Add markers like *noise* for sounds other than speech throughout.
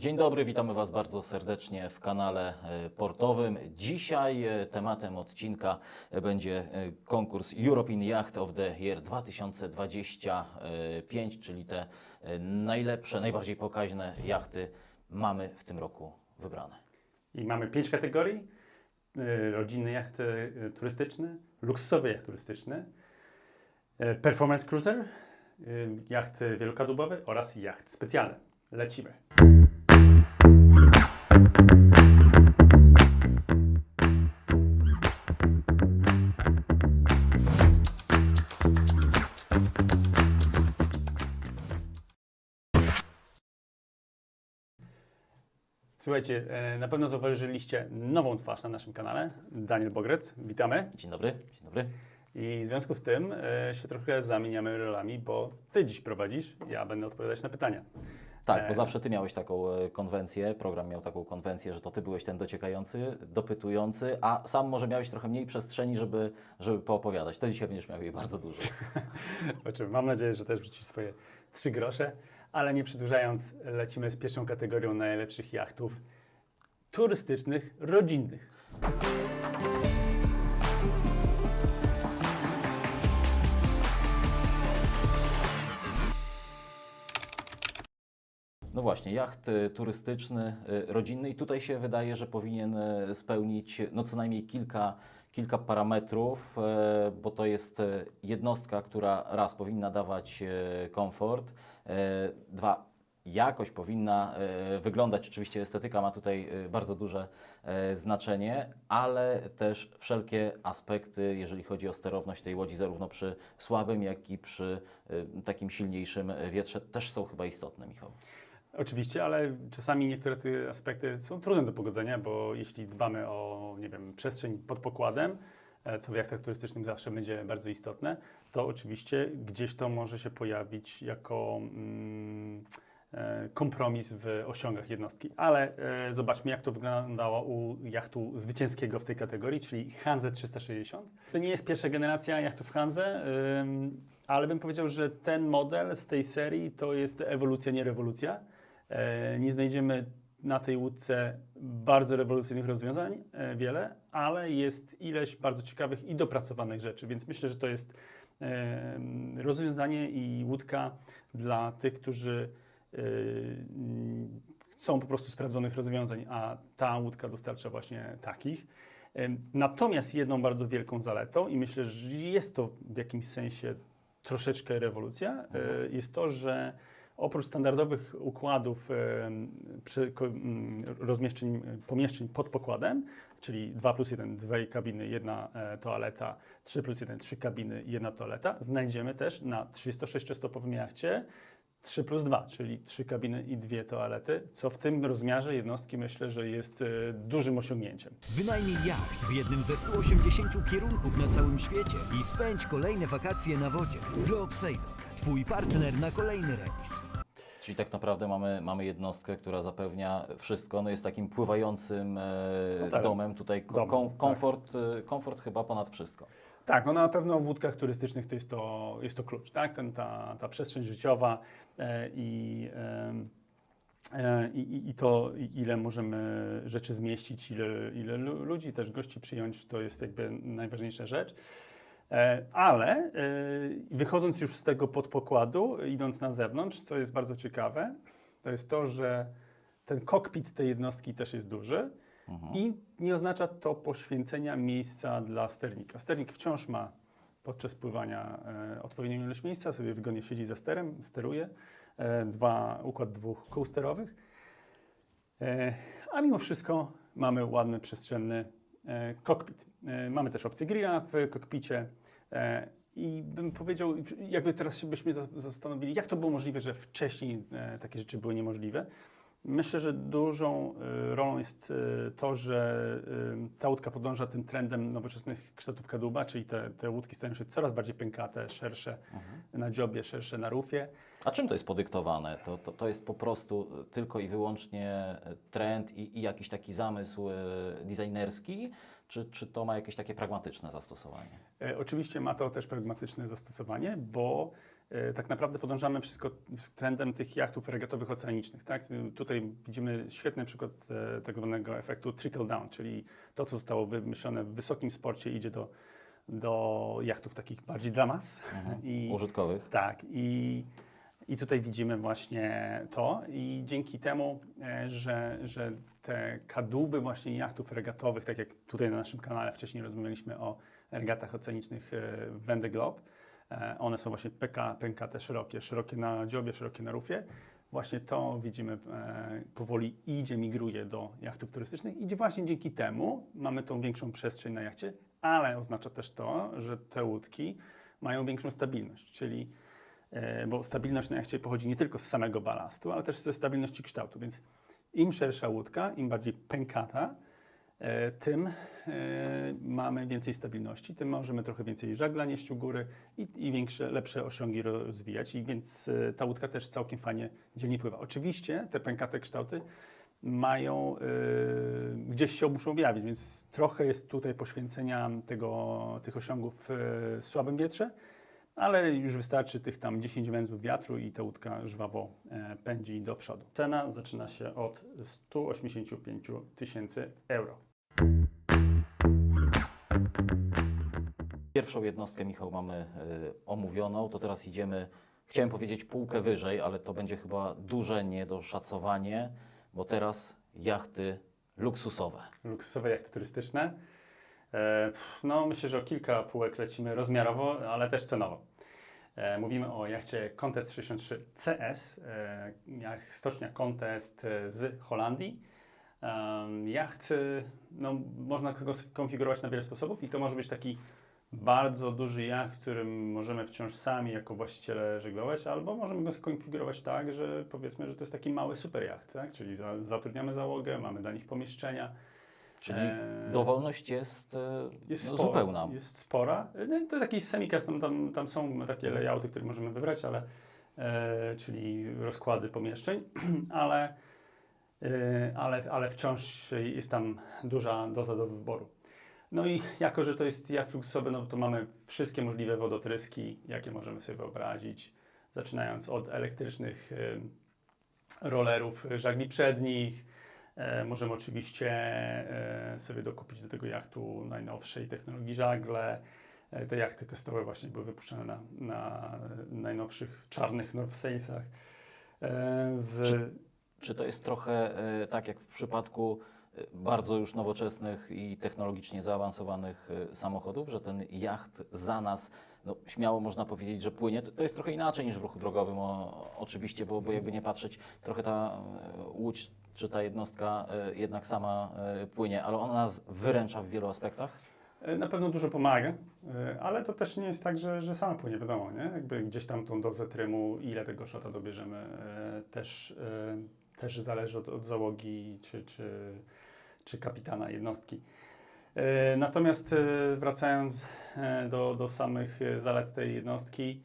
Dzień dobry, witamy Was bardzo serdecznie w kanale e, portowym. Dzisiaj e, tematem odcinka e, będzie konkurs European Yacht of the Year 2025, czyli te najlepsze, najbardziej pokaźne jachty mamy w tym roku wybrane. I mamy pięć kategorii. Rodzinny jacht turystyczny, luksusowy jacht turystyczny, performance cruiser, jacht wielokadłubowy oraz jacht specjalny. Lecimy. Słuchajcie, e, na pewno zauważyliście nową twarz na naszym kanale. Daniel Bogrec, witamy. Dzień dobry, dzień dobry. I w związku z tym e, się trochę zamieniamy rolami, bo Ty dziś prowadzisz, ja będę odpowiadać na pytania. Tak, bo E, zawsze Ty miałeś taką konwencję, program miał taką konwencję, że to Ty byłeś ten dociekający, dopytujący, a sam może miałeś trochę mniej przestrzeni, żeby, żeby poopowiadać. To dzisiaj będziesz miał jej bardzo dużo. *laughs* Oczywiście, mam nadzieję, że też wrzucisz swoje trzy grosze, ale nie przedłużając, lecimy z pierwszą kategorią najlepszych jachtów turystycznych, rodzinnych. No właśnie, jacht y, turystyczny, y, rodzinny i tutaj się wydaje, że powinien y, spełnić no co najmniej kilka, kilka parametrów, y, bo to jest y, jednostka, która raz powinna dawać y, komfort, dwa jakość powinna wyglądać, oczywiście estetyka ma tutaj bardzo duże znaczenie, ale też wszelkie aspekty, jeżeli chodzi o sterowność tej łodzi, zarówno przy słabym, jak i przy takim silniejszym wietrze, też są chyba istotne, Michał. Oczywiście, ale czasami niektóre te aspekty są trudne do pogodzenia, bo jeśli dbamy o, nie wiem, przestrzeń pod pokładem, e, co w jachtach turystycznych zawsze będzie bardzo istotne, to oczywiście gdzieś to może się pojawić jako mm, e, kompromis w osiągach jednostki. Ale e, zobaczmy, jak to wyglądało u jachtu zwycięskiego w tej kategorii, czyli Hanze 360. To nie jest pierwsza generacja jachtów Hanze, ym, ale bym powiedział, że ten model z tej serii to jest ewolucja, nie rewolucja. E, Nie znajdziemy na tej łódce bardzo rewolucyjnych rozwiązań, e, wiele, ale jest ileś bardzo ciekawych i dopracowanych rzeczy, więc myślę, że to jest rozwiązanie i łódka dla tych, którzy e, chcą po prostu sprawdzonych rozwiązań, a ta łódka dostarcza właśnie takich. Natomiast jedną bardzo wielką zaletą, i myślę, że jest to w jakimś sensie troszeczkę rewolucja, jest to, że oprócz standardowych układów przy, rozmieszczeń, pomieszczeń pod pokładem, czyli 2 plus 1, dwie kabiny, jedna e, toaleta, 3 plus 1, trzy kabiny, jedna toaleta, znajdziemy też na 306-stopowym jachcie 3 plus 2, czyli trzy kabiny i dwie toalety, co w tym rozmiarze jednostki myślę, że jest e, dużym osiągnięciem. Wynajmij jacht w jednym ze 180 kierunków na całym świecie i spędź kolejne wakacje na wodzie. Globe Sailor, twój partner na kolejny remis. Czyli tak naprawdę mamy, mamy jednostkę, która zapewnia wszystko, no jest takim pływającym e, Hotelem. domem, tutaj kom, tak. komfort, e, komfort chyba ponad wszystko. Tak, no na pewno w łódkach turystycznych to jest to, jest to klucz, tak? Ten, ta, ta przestrzeń życiowa e, i, i, i- to, ile możemy rzeczy zmieścić, ile, ile lu- ludzi, też gości przyjąć, to jest jakby najważniejsza rzecz. E, Ale e, wychodząc już z tego podpokładu, idąc na zewnątrz, co jest bardzo ciekawe, to jest to, że ten kokpit tej jednostki też jest duży. I nie oznacza to poświęcenia miejsca dla sternika. Sternik wciąż ma podczas pływania e, odpowiednią ilość miejsca, sobie wygodnie siedzi za sterem, steruje. E, dwa, układ dwóch kół sterowych. E, a mimo wszystko mamy ładny, przestrzenny e, kokpit. E, mamy też opcję grilla w kokpicie. E, I bym powiedział, jakby teraz się byśmy za- zastanowili, jak to było możliwe, że wcześniej e, takie rzeczy były niemożliwe. Myślę, że dużą y, rolą jest to, że ta łódka podąża tym trendem nowoczesnych kształtów kadłuba, czyli te, te łódki stają się coraz bardziej pękate, szersze na dziobie, szersze na rufie. A czym to jest podyktowane? To, to, to jest po prostu tylko i wyłącznie e, trend i, i jakiś taki zamysł e, designerski, czy, czy to ma jakieś takie pragmatyczne zastosowanie? E, Oczywiście ma to też pragmatyczne zastosowanie, bo e, tak naprawdę podążamy wszystko z trendem tych jachtów regatowych oceanicznych. Tak? Tutaj widzimy świetny przykład e, tak zwanego efektu trickle down, czyli to, co zostało wymyślone w wysokim sporcie, idzie do, do jachtów takich bardziej dla mas. Mhm. *laughs* I, Użytkowych. tak, i, i tutaj widzimy właśnie to i dzięki temu, e, że, że te kadłuby właśnie jachtów regatowych, tak jak tutaj na naszym kanale wcześniej rozmawialiśmy o regatach oceanicznych e, Vendée Globe, e, one są właśnie PK, pękate szerokie, szerokie na dziobie, szerokie na rufie. Właśnie to widzimy powoli idzie, migruje do jachtów turystycznych i właśnie dzięki temu mamy tą większą przestrzeń na jachcie, ale oznacza też to, że te łódki mają większą stabilność, czyli bo stabilność na jachcie pochodzi nie tylko z samego balastu, ale też ze stabilności kształtu, więc im szersza łódka, im bardziej pękata, e, tym e, mamy więcej stabilności, tym możemy trochę więcej żagla nieść u góry i, i większe, lepsze osiągi rozwijać, i więc e, ta łódka też całkiem fajnie dzielnie pływa. Oczywiście te pękate kształty mają, e, gdzieś się muszą objawić, więc trochę jest tutaj poświęcenia tego, tych osiągów e, w słabym wietrze, ale już wystarczy tych tam 10 węzłów wiatru i ta łódka żwawo e, pędzi do przodu. Cena zaczyna się od 185 tysięcy euro. Pierwszą jednostkę, Michał, mamy y, omówioną, to teraz idziemy, chciałem powiedzieć półkę wyżej, ale to będzie chyba duże niedoszacowanie, bo teraz jachty luksusowe. Luksusowe jachty turystyczne. E, no, myślę, że o kilka półek lecimy rozmiarowo, ale też cenowo. E, mówimy o jachcie Contest 63 CS, e, stocznia Contest z Holandii. Jacht, no, można go skonfigurować na wiele sposobów i to może być taki bardzo duży jacht, którym możemy wciąż sami jako właściciele żeglować, albo możemy go skonfigurować tak, że powiedzmy, że to jest taki mały super jacht, tak? czyli za, zatrudniamy załogę, mamy dla nich pomieszczenia. Czyli Eee, dowolność jest, y, jest no, spora, zupełna. Jest spora. No, to taki semi-custom, tam, tam są takie layouty, które możemy wybrać, ale, e, czyli rozkłady pomieszczeń, *clears throat* ale, e, ale, ale wciąż jest tam duża doza do wyboru. No i jako, że to jest jacht luksusowy, no to mamy wszystkie możliwe wodotryski, jakie możemy sobie wyobrazić, zaczynając od elektrycznych e, rollerów żagli przednich, E, możemy oczywiście e, sobie dokupić do tego jachtu najnowszej technologii żagle. E, te jachty testowe właśnie były wypuszczone na, na najnowszych czarnych North Salesach. E, z, Czy- Czy to jest trochę tak jak w przypadku bardzo już nowoczesnych i technologicznie zaawansowanych samochodów, że ten jacht za nas, no, śmiało można powiedzieć, że płynie. To, to jest trochę inaczej niż w ruchu drogowym, o, oczywiście, bo, bo jakby nie patrzeć, trochę ta łódź czy ta jednostka y, jednak sama y, płynie, ale ona nas wyręcza w wielu aspektach. e, na pewno dużo pomaga, e, ale to też nie jest tak, że, że sama płynie, wiadomo, nie? Jakby gdzieś tam tą dozę trymu, ile tego szota dobierzemy, e, też, e, też zależy od, od załogi czy, czy, czy kapitana jednostki. E, Natomiast e, wracając e, do, do samych e, zalet tej jednostki,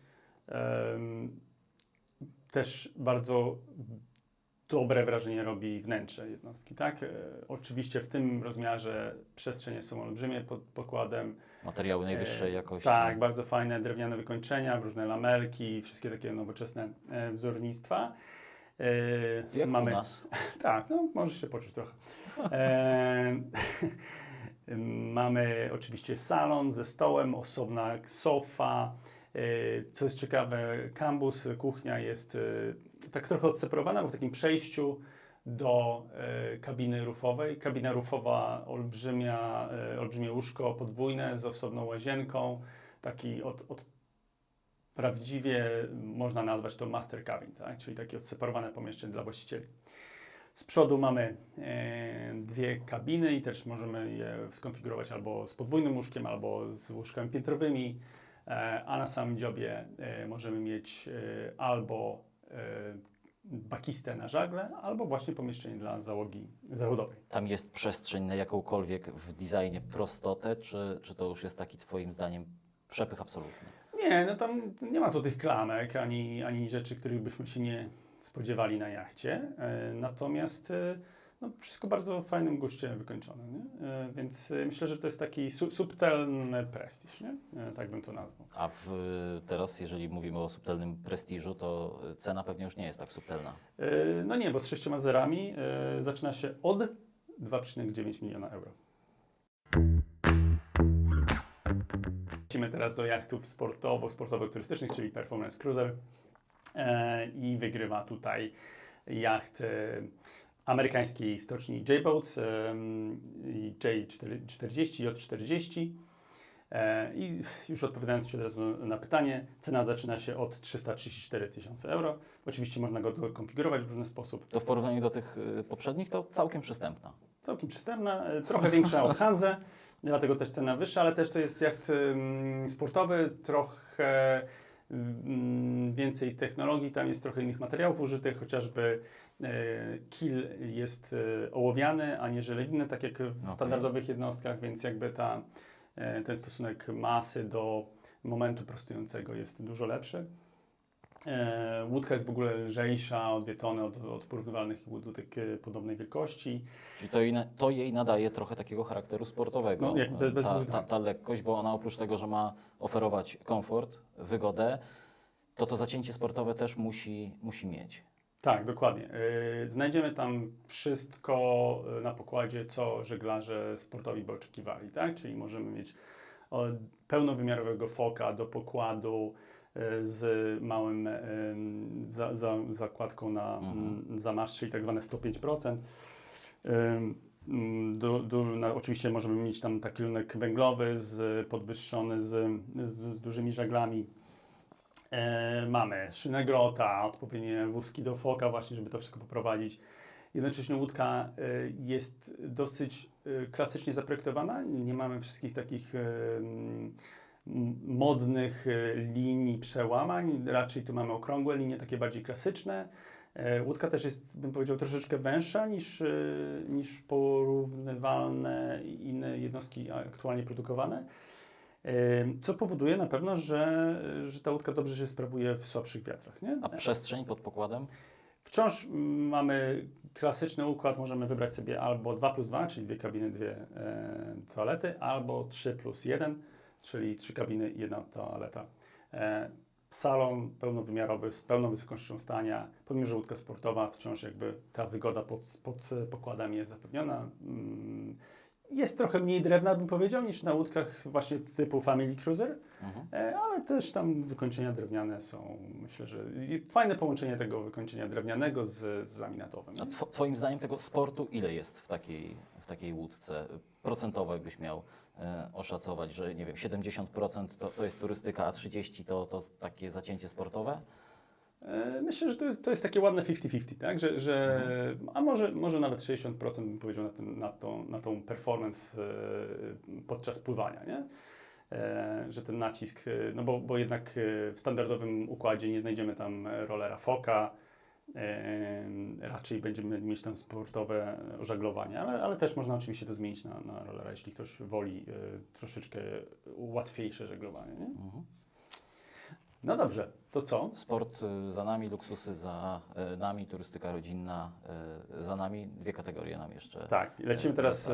też bardzo dobre wrażenie robi wnętrze jednostki. Tak? E, Oczywiście w tym rozmiarze przestrzenie są olbrzymie pod pokładem. Materiały najwyższej E, jakości. Tak, bardzo fajne drewniane wykończenia, różne lamelki, wszystkie takie nowoczesne e, wzornictwa. E, Jak u nas. *laughs* tak, no możesz się poczuć trochę. E, *laughs* mamy oczywiście salon ze stołem, osobna sofa. E, co jest ciekawe, kambus, kuchnia jest e, tak trochę odseparowana, bo w takim przejściu do e, kabiny rufowej. Kabina rufowa, olbrzymia, e, olbrzymie łóżko podwójne z osobną łazienką. Taki od, od prawdziwie można nazwać to master cabin, tak? czyli takie odseparowane pomieszczenie dla właścicieli. Z przodu mamy e, dwie kabiny i też możemy je skonfigurować albo z podwójnym łóżkiem, albo z łóżkami piętrowymi, a na samym dziobie możemy mieć albo bakistę na żagle, albo właśnie pomieszczenie dla załogi zawodowej. Tam jest przestrzeń na jakąkolwiek w designie prostotę, czy, czy to już jest taki Twoim zdaniem przepych absolutny? Nie, no tam nie ma złotych klamek, ani, ani rzeczy, których byśmy się nie spodziewali na jachcie. E, Natomiast e, no, wszystko bardzo fajnym guście wykończone, nie? E, Więc e, myślę, że to jest taki su subtelny prestiż, nie? E, Tak bym to nazwał. A w, teraz, jeżeli mówimy o subtelnym prestiżu, to cena pewnie już nie jest tak subtelna. E, No nie, bo z sześcioma zerami e, zaczyna się od 2,9 miliona euro. Lecimy teraz do jachtów sportowo, sportowo-turystycznych, czyli Performance Cruiser e, i wygrywa tutaj jacht e, amerykańskiej stoczni J-Boats e, i J40, J40. E, I już odpowiadając Ci od razu na pytanie, cena zaczyna się od 334 tysiące euro. Oczywiście można go konfigurować w różny sposób. To w porównaniu do tych y, poprzednich to całkiem przystępna. Całkiem przystępna, e, trochę większa od Hanze, dlatego też cena wyższa, ale też to jest jacht sportowy, trochę więcej technologii, tam jest trochę innych materiałów użytych, chociażby e, kil jest e, ołowiany, a nie żelewiny, tak jak w Okej. standardowych jednostkach, więc jakby ta, e, ten stosunek masy do momentu prostującego jest dużo lepszy. E, Łódka jest w ogóle lżejsza o dwie tony od, od porównywalnych łódek e, podobnej wielkości. Czyli to jej, na- to jej nadaje trochę takiego charakteru sportowego. No, jak bez- bez ta, ta, ta lekkość, bo ona oprócz tego, że ma oferować komfort, wygodę, to to zacięcie sportowe też musi, musi mieć. Tak, dokładnie. Yy, Znajdziemy tam wszystko na pokładzie, co żeglarze sportowi by oczekiwali, tak? Czyli możemy mieć pełnowymiarowego foka do pokładu z małym ym, za, za, zakładką na Mhm. zamaszcz, czyli tak zwane 105%. Ym, mm, Do, do, na, oczywiście możemy mieć tam taki kierunek węglowy z, podwyższony z, z, z dużymi żaglami. E, mamy szynę grota, odpowiednie wózki do foka właśnie, żeby to wszystko poprowadzić. Jednocześnie łódka e, jest dosyć e, klasycznie zaprojektowana. Nie mamy wszystkich takich modnych e, linii przełamań. Raczej tu mamy okrągłe linie, takie bardziej klasyczne. E, Łódka też jest, bym powiedział, troszeczkę węższa niż, e, niż porównywalne inne jednostki aktualnie produkowane. Co powoduje na pewno, że, że ta łódka dobrze się sprawuje w słabszych wiatrach. Nie? A przestrzeń pod pokładem? Wciąż mamy klasyczny układ, możemy wybrać sobie albo 2 plus 2, czyli dwie kabiny, dwie e, toalety, albo 3 plus 1, czyli trzy kabiny i jedna toaleta. E, salon pełnowymiarowy z pełną wysokością stania, pomimo że łódka sportowa, wciąż jakby ta wygoda pod, pod pokładem jest zapewniona. Mm, Jest trochę mniej drewna, bym powiedział, niż na łódkach właśnie typu Family Cruiser, Mhm. E, ale też tam wykończenia drewniane są, myślę, że fajne połączenie tego wykończenia drewnianego z, z laminatowym. A two, twoim zdaniem tego sportu ile jest w takiej, w takiej łódce? Procentowo jakbyś miał e, oszacować, że nie wiem, 70% to, to jest turystyka, a 30% to, to takie zacięcie sportowe? E, Myślę, że to jest, to jest takie ładne 50-50, tak? Że, że, a może, może nawet 60% bym powiedział na, ten, na, tą, na tą performance e, podczas pływania, nie? E, że ten nacisk, no bo, bo jednak w standardowym układzie nie znajdziemy tam rollera foka, raczej będziemy mieć tam sportowe żaglowanie, ale, ale też można oczywiście to zmienić na, na rollera, jeśli ktoś woli e, troszeczkę łatwiejsze żeglowanie, nie? Mhm. No dobrze, to co? Sport y, za nami, luksusy za e, nami, turystyka rodzinna e, za nami. Dwie kategorie nam jeszcze, Tak, lecimy teraz e,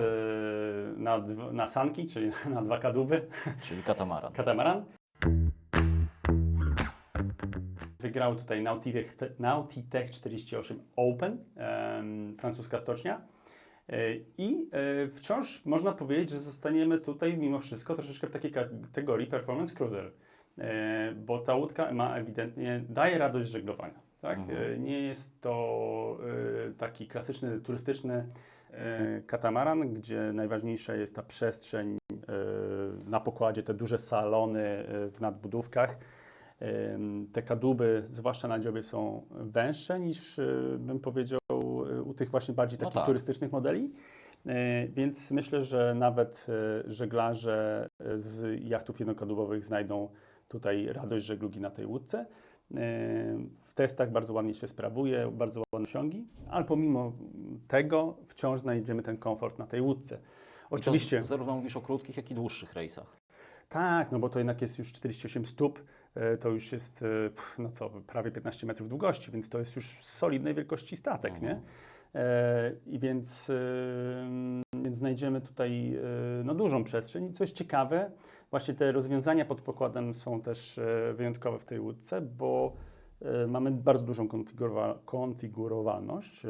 na, na sanki, czyli *laughs* na dwa kadłuby. czyli katamaran. Katamaran. Wygrał tutaj Nautitech, Nautitech 48 Open, francuska stocznia. E, I e, wciąż można powiedzieć, że zostaniemy tutaj mimo wszystko troszeczkę w takiej kategorii performance cruiser, e, bo ta łódka ma ewidentnie, daje radość żeglowania. Tak? Mhm. Nie jest to taki klasyczny, turystyczny katamaran, gdzie najważniejsza jest ta przestrzeń na pokładzie, te duże salony w nadbudówkach. Te kadłuby, zwłaszcza na dziobie, są węższe niż, e, bym powiedział, e, u tych właśnie bardziej No takich tak. turystycznych modeli. E, Więc myślę, że nawet żeglarze z jachtów jednokadłubowych znajdą tutaj radość żeglugi na tej łódce. W testach bardzo ładnie się sprawuje, bardzo ładne osiągi, ale pomimo tego wciąż znajdziemy ten komfort na tej łódce. Oczywiście. Zarówno mówisz o krótkich, jak i dłuższych rejsach. Tak, no bo to jednak jest już 48 stóp, to już jest, e, no co, prawie 15 metrów długości, więc to jest już solidnej wielkości statek, Mhm. nie? E, I więc, e, więc znajdziemy tutaj e, no, dużą przestrzeń. I coś ciekawe, właśnie te rozwiązania pod pokładem są też e, wyjątkowe w tej łódce, bo e, mamy bardzo dużą konfigurowa- konfigurowalność e,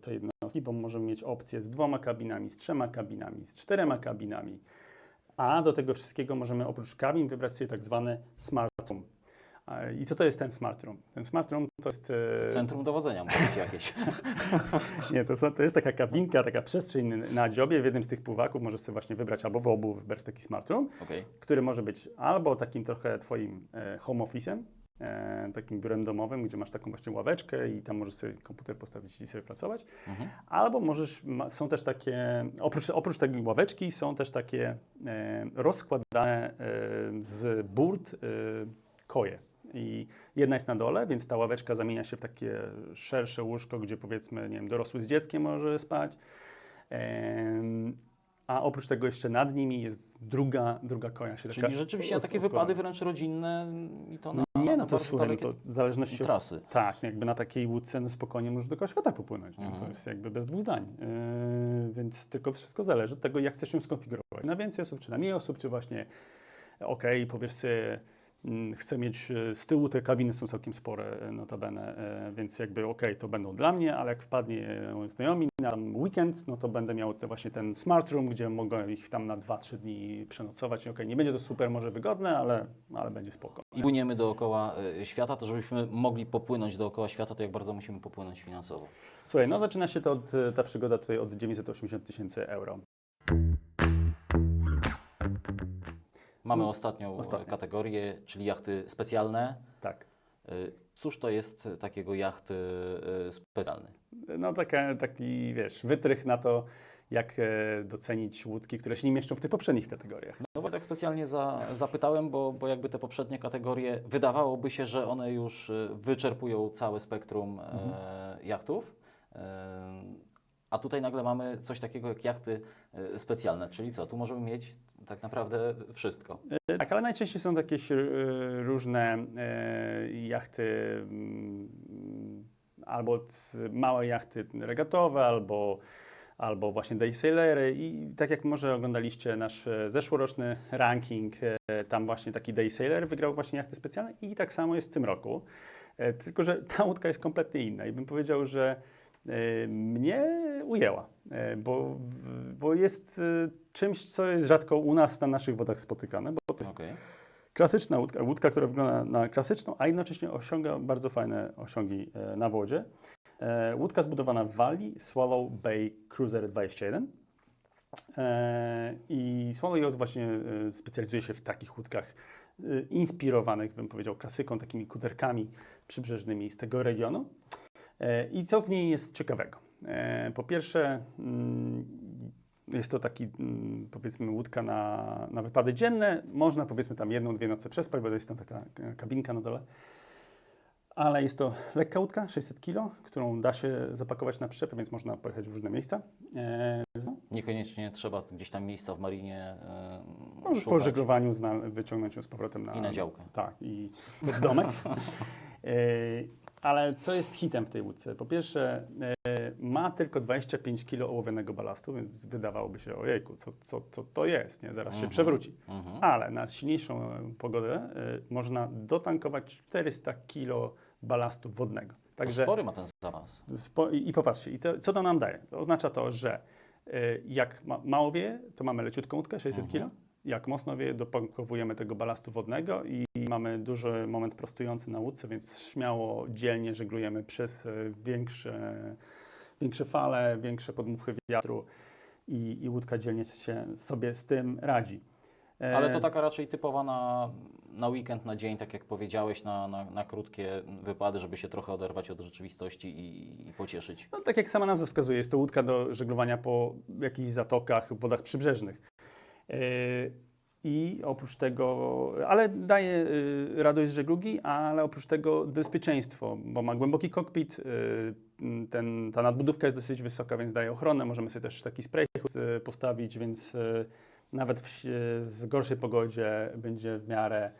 tej jednostki, bo możemy mieć opcję z dwoma kabinami, z trzema kabinami, z czterema kabinami. A do tego wszystkiego możemy oprócz kabin wybrać sobie tak zwane smart room. I co to jest ten smart room? Ten smart room to jest... e, Centrum dowodzenia może być jakieś. *laughs* nie, to, są- to jest taka kabinka, taka przestrzeń na dziobie. W jednym z tych pływaków możesz sobie właśnie wybrać albo w obu wybrać taki smart room, Okej. który może być albo takim trochę twoim e, home office'em, takim biurem domowym, gdzie masz taką właśnie ławeczkę i tam możesz sobie komputer postawić i sobie pracować. Mhm. Albo możesz, są też takie, oprócz, oprócz tej ławeczki są też takie e, rozkładane e, z burt e, koje. I jedna jest na dole, więc ta ławeczka zamienia się w takie szersze łóżko, gdzie powiedzmy, nie wiem, dorosły z dzieckiem może spać. A oprócz tego jeszcze nad nimi jest druga, druga koja. Się Czyli taka rzeczywiście od- takie wypady wręcz rodzinne i to na, Nie, no to słuchaj, no to w zależności od trasy. tak, jakby na takiej łódce no spokojnie możesz do kogoś świata popłynąć. nie? To Mhm. jest jakby bez dwóch zdań. Yy, więc tylko wszystko zależy od tego, jak chcesz ją skonfigurować. Na więcej osób, czy na mniej osób, czy właśnie okej, powiesz sobie, chcę mieć e, z tyłu te kabiny są całkiem spore, e, notabene, e, więc jakby okej, to będą dla mnie, ale jak wpadnie znajomi na weekend, no to będę miał te właśnie ten smart room, gdzie mogę ich tam na 2-3 dni przenocować. Okej, nie będzie to super może wygodne, ale, ale będzie spoko. I płyniemy dookoła świata, to żebyśmy mogli popłynąć dookoła świata, to jak bardzo musimy popłynąć finansowo. Słuchaj, no zaczyna się to od, ta przygoda tutaj od 980 tysięcy euro. Mamy No, ostatnią, ostatnią. kategorię, czyli jachty specjalne. Tak. Y, Cóż to jest takiego jachty y, specjalny? No taka, taki, wiesz, wytrych na to, jak e, docenić łódki, które się nie mieszczą w tych poprzednich kategoriach. No bo tak specjalnie za, zapytałem, bo, bo jakby te poprzednie kategorie, wydawałoby się, że one już wyczerpują całe spektrum e, jachtów. A tutaj nagle mamy coś takiego jak jachty e, specjalne, czyli co? Tu możemy mieć tak naprawdę wszystko. E, Tak, ale najczęściej są takie e, różne jachty, mm, albo małe jachty regatowe, albo, albo właśnie daysailery i tak jak może oglądaliście nasz zeszłoroczny ranking, tam właśnie taki daysailer wygrał właśnie jachty specjalne i tak samo jest w tym roku. Tylko, że ta łódka jest kompletnie inna i bym powiedział, że mnie ujęła, e, bo, bo jest e, czymś, co jest rzadko u nas na naszych wodach spotykane, bo to jest Okej. klasyczna łódka, łódka, która wygląda na klasyczną, a jednocześnie osiąga bardzo fajne osiągi e, na wodzie. E, Łódka zbudowana w Walii, Swallow Bay Cruiser 21. E, I Swallow Yachts właśnie e, specjalizuje się w takich łódkach e, inspirowanych, bym powiedział, klasyką, takimi kuterkami przybrzeżnymi z tego regionu. E, I co w niej jest ciekawego? E, Po pierwsze, mm, jest to taki, mm, powiedzmy, łódka na, na wypady dzienne. Można, powiedzmy, tam jedną, dwie noce przespać, bo jest tam taka e, kabinka na dole. Ale jest to lekka łódka, 600 kg, którą da się zapakować na przyczepę, więc można pojechać w różne miejsca. Niekoniecznie trzeba gdzieś tam miejsca w marinie e, Możesz po szukać. żeglowaniu zna, wyciągnąć ją z powrotem na, I na działkę. Tak, i pod domek. *laughs* ale co jest hitem w tej łódce? Po pierwsze, e, ma tylko 25 kg ołowionego balastu, więc wydawałoby się, ojejku, co, co, co to jest, nie? zaraz się Mhm. przewróci. Mhm. Ale na silniejszą e, pogodę e, można dotankować 400 kg balastu wodnego. Także... spory ma ten zapas. I popatrzcie, i to, co to nam daje? To oznacza to, że jak ma, mało wieje, to mamy leciutką łódkę, 600 Mhm. kg. Jak mocno wieje, dopankowujemy tego balastu wodnego i mamy duży moment prostujący na łódce, więc śmiało, dzielnie żeglujemy przez y, większe, większe fale, większe podmuchy wiatru i, i łódka dzielnie się sobie z tym radzi. E, Ale to taka raczej typowa na, na weekend, na dzień, tak jak powiedziałeś, na, na, na krótkie wypady, żeby się trochę oderwać od rzeczywistości i, i pocieszyć. No, tak jak sama nazwa wskazuje, jest to łódka do żeglowania po jakichś zatokach, wodach przybrzeżnych. Yy, I oprócz tego, ale daje yy, radość żeglugi, ale oprócz tego bezpieczeństwo, bo ma głęboki kokpit, yy, ten, ta nadbudówka jest dosyć wysoka, więc daje ochronę. Możemy sobie też taki spray postawić, więc nawet w, w gorszej pogodzie będzie w miarę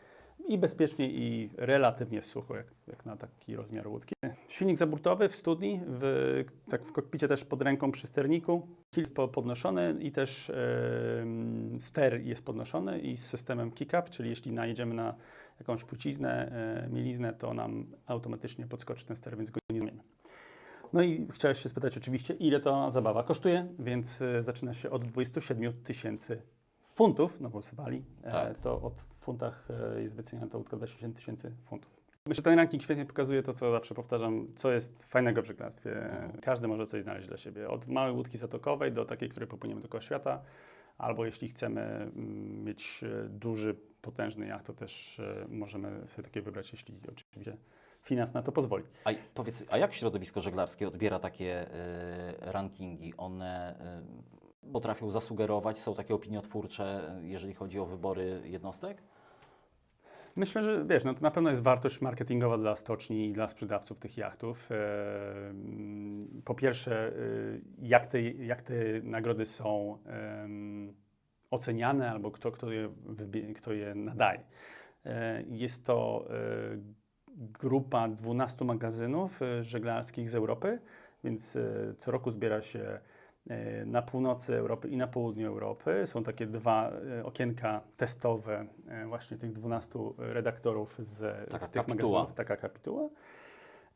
i bezpiecznie i relatywnie sucho, jak, jak na taki rozmiar łódki. Silnik zaburtowy w studni, w, tak w kokpicie też pod ręką przy sterniku. Kill jest po- podnoszony i też em, ster jest podnoszony i z systemem kick-up, czyli jeśli najedziemy na jakąś płciznę, e, mieliznę, to nam automatycznie podskoczy ten ster, więc go nie zmienimy. No i chciałeś się spytać oczywiście, ile ta zabawa kosztuje, więc e, zaczyna się od 27 tysięcy funtów, no bo z Walii, e, Tak. to od funtach e, jest wyceniana ta łódka 27 tysięcy funtów. Myślę, że ten ranking świetnie pokazuje to, co zawsze powtarzam, co jest fajnego w żeglarstwie. Każdy może coś znaleźć dla siebie. Od małej łódki zatokowej do takiej, której popłyniemy dookoła świata, albo jeśli chcemy mm, mieć e, duży, potężny jacht, to też możemy sobie takie wybrać, jeśli oczywiście finans na to pozwoli. A powiedz, a jak środowisko żeglarskie odbiera takie e, rankingi? One e, potrafią zasugerować, są takie opiniotwórcze, jeżeli chodzi o wybory jednostek? Myślę, że wiesz, no to na pewno jest wartość marketingowa dla stoczni i dla sprzedawców tych jachtów. E, mm, Po pierwsze, e, jak te, jak te nagrody są oceniane albo kto, kto, je, kto je nadaje. E, Jest to grupa 12 magazynów żeglarskich z Europy, więc co roku zbiera się na północy Europy i na południu Europy. Są takie dwa e, okienka testowe e, właśnie tych 12 redaktorów z, Taka z tych kapituła. magazynów, taka kapituła.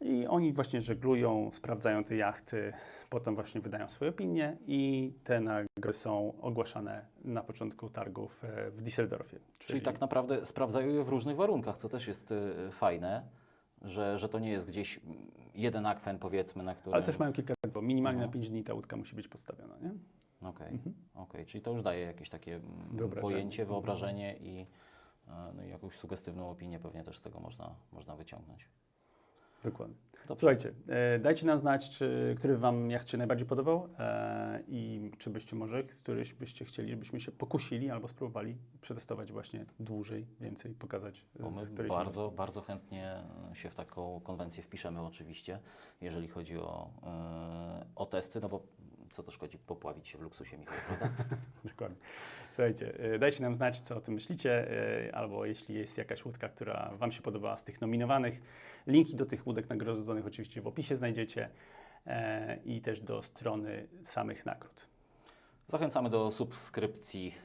I oni właśnie żeglują, sprawdzają te jachty, potem właśnie wydają swoje opinie i te nagrody są ogłaszane na początku targów e, w Düsseldorfie. Czyli tak naprawdę sprawdzają je w różnych warunkach, co też jest e, fajne, że, że to nie jest gdzieś jeden akwen powiedzmy, na którym... Ale też mają kilka, bo minimalnie Mhm. na 5 dni ta łódka musi być postawiona, nie? Okej, Mhm. okej, czyli to już daje jakieś takie mm, Wyobrażenie. pojęcie, wyobrażenie i, e, no i jakąś sugestywną opinię pewnie też z tego można, można wyciągnąć. Dokładnie. Dobrze. Słuchajcie, e, dajcie nam znać, czy, który Wam jacht się najbardziej podobał e, i czy byście może któryś byście chcieli, żebyśmy się pokusili albo spróbowali przetestować właśnie dłużej, więcej, pokazać. Bo my się bardzo, bardzo chętnie się w taką konwencję wpiszemy oczywiście, jeżeli chodzi o, e, o testy, no bo co to szkodzi popławić się w luksusie, Michał, prawda? *laughs* Dokładnie. Słuchajcie, e, dajcie nam znać, co o tym myślicie, e, albo jeśli jest jakaś łódka, która Wam się podobała z tych nominowanych. Linki do tych łódek nagrodzonych oczywiście w opisie znajdziecie e, i też do strony samych nagród. Zachęcamy do subskrypcji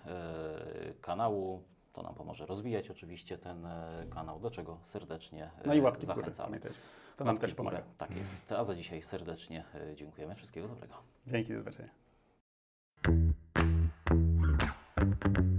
kanału. To nam pomoże rozwijać oczywiście ten kanał, do czego serdecznie No i łapki górę, zachęcamy. pamiętajcie. To nam Łapki też górę. pomaga. Tak jest. A za dzisiaj serdecznie dziękujemy. Wszystkiego dobrego. Dzięki, do zobaczenia. thank you